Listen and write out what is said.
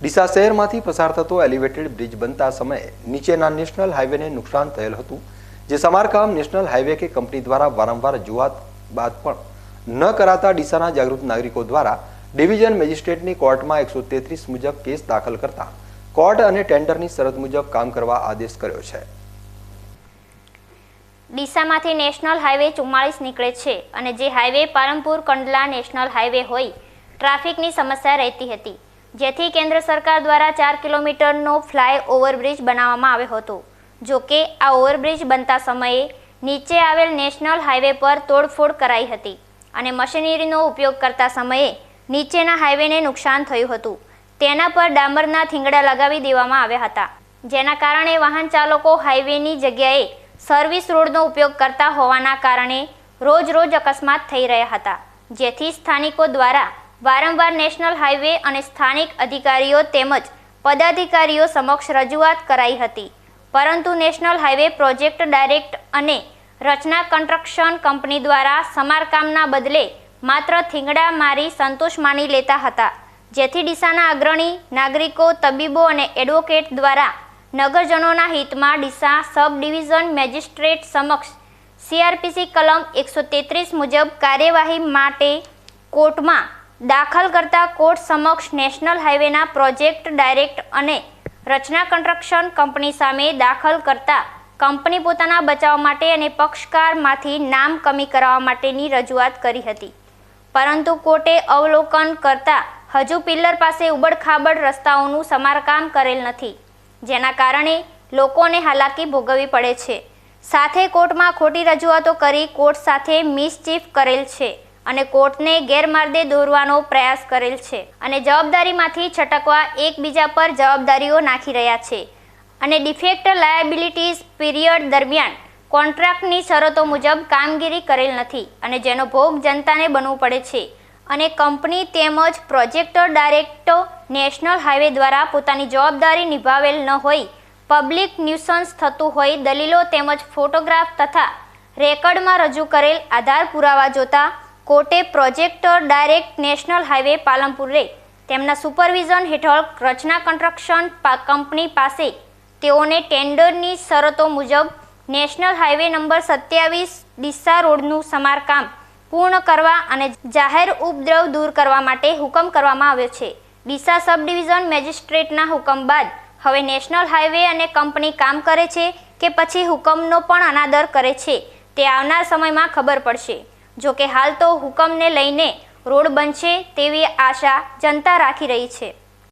ડીસા શહેરમાંથી પસાર થતો એલિવેટેડ બ્રિજ બનતા સમયે નીચેના નેશનલ હાઈવેને નુકસાન થયેલ હતું, જે સમારકામ નેશનલ હાઈવે કે કંપની દ્વારા વારંવાર જોવા બાદ પણ ન કરાતા ડીસાના જાગૃત નાગરિકો દ્વારા ડિવિઝન મેજિસ્ટ્રેટની કોર્ટમાં એકસો તેત્રીસ મુજબ કેસ દાખલ કરતા કોર્ટ અને ટેન્ડરની શરત મુજબ કામ કરવા આદેશ કર્યો છે. ડીસામાંથી નેશનલ હાઈવે ચુમ્માળીસ નીકળે છે અને જે highway Palanpur Kandla national highway હોય, ટ્રાફિકની સમસ્યા રહેતી હતી. જેથી કેન્દ્ર સરકાર દ્વારા ચાર કિલોમીટરનો ફ્લાય ઓવરબ્રિજ બનાવવામાં આવ્યો હતો. જો કે આ ઓવરબ્રિજ બનતા સમયે નીચે આવેલ નેશનલ હાઈવે પર તોડફોડ કરાઈ હતી અને મશીનરીનો ઉપયોગ કરતા સમયે નીચેના હાઈવેને નુકસાન થયું હતું. તેના પર ડામરના થીંગડા લગાવી દેવામાં આવ્યા હતા. જેના કારણે વાહન ચાલકો હાઈવેની જગ્યાએ સર્વિસ રોડનો ઉપયોગ કરતા હોવાના કારણે રોજ રોજ અકસ્માત થઈ રહ્યા હતા. જેથી સ્થાનિકો દ્વારા વારંવાર નેશનલ હાઈવે અને સ્થાનિક અધિકારીઓ તેમજ પદાધિકારીઓ સમક્ષ રજૂઆત કરાઈ હતી. પરંતુ નેશનલ હાઈવે પ્રોજેક્ટ ડાયરેક્ટ અને રચના કન્સ્ટ્રક્શન કંપની દ્વારા સમારકામના બદલે માત્ર થીંગડા મારી સંતોષ માની લેતા હતા. જેથી ડીસાના અગ્રણી, નાગરિકો, તબીબો અને એડવોકેટ દ્વારા નગરજનોના હિતમાં ડીસા સબ ડિવિઝન મેજિસ્ટ્રેટ સમક્ષ સીઆરપીસી કલમ એકસો તેત્રીસ મુજબ કાર્યવાહી માટે કોર્ટમાં દાખલ કરતા કોર્ટ સમક્ષ નેશનલ હાઈવેના પ્રોજેક્ટ ડાયરેક્ટ અને રચના કન્સ્ટ્રક્શન કંપની સામે દાખલ કરતા કંપની પોતાના બચાવ માટે અને પક્ષકારમાંથી નામ કમી કરાવવા માટેની રજૂઆત કરી હતી. પરંતુ કોર્ટે અવલોકન કરતા હજુ પિલ્લર પાસે ઉબડખાબડ રસ્તાઓનું સમારકામ કરેલ નથી, જેના કારણે લોકોને હાલાકી ભોગવવી પડે છે. સાથે કોર્ટમાં ખોટી રજૂઆતો કરી કોર્ટ સાથે મિસચીફ કરેલ છે. અને કોર્ટને ગેરમાર્ગે દોરવાનો પ્રયાસ કરેલ છે. અને જવાબદારીમાંથી છટકવા એકબીજા પર જવાબદારીઓ નાખી રહ્યા છે. અને ડિફેક્ટ લાયબિલિટીઝ પીરિયડ દરમિયાન કોન્ટ્રાક્ટની શરતો મુજબ કામગીરી કરેલ નથી અને જેનો ભોગ જનતાને બનવું પડે છે. અને કંપની તેમજ પ્રોજેક્ટર ડાયરેક્ટો નેશનલ હાઈવે દ્વારા પોતાની જવાબદારી નિભાવેલ ન હોય, પબ્લિક ન્યુસન્સ થતું હોય, દલીલો તેમજ ફોટોગ્રાફ તથા રેકર્ડમાં રજૂ કરેલ આધાર પુરાવા જોતા કોર્ટે પ્રોજેક્ટર ડાયરેક્ટ નેશનલ હાઈવે રે તેમના સુપરવિઝન હેઠળ રચના કન્સ્ટ્રક્શન કંપની પાસે તેઓને ટેન્ડરની શરતો મુજબ નેશનલ હાઈવે નંબર સત્યાવીસ ડીસા રોડનું સમારકામ પૂર્ણ કરવા અને જાહેર ઉપદ્રવ દૂર કરવા માટે હુકમ કરવામાં આવ્યો છે. ડીસા સબ ડિવિઝન મેજિસ્ટ્રેટના હુકમ બાદ હવે નેશનલ હાઈવે અને કંપની કામ કરે છે કે પછી હુકમનો પણ અનાદર કરે છે તે આવનાર સમયમાં ખબર પડશે. જો કે હાલ તો હુકમને લઈને રોડ બનશે તેવી આશા જનતા રાખી રહી છે.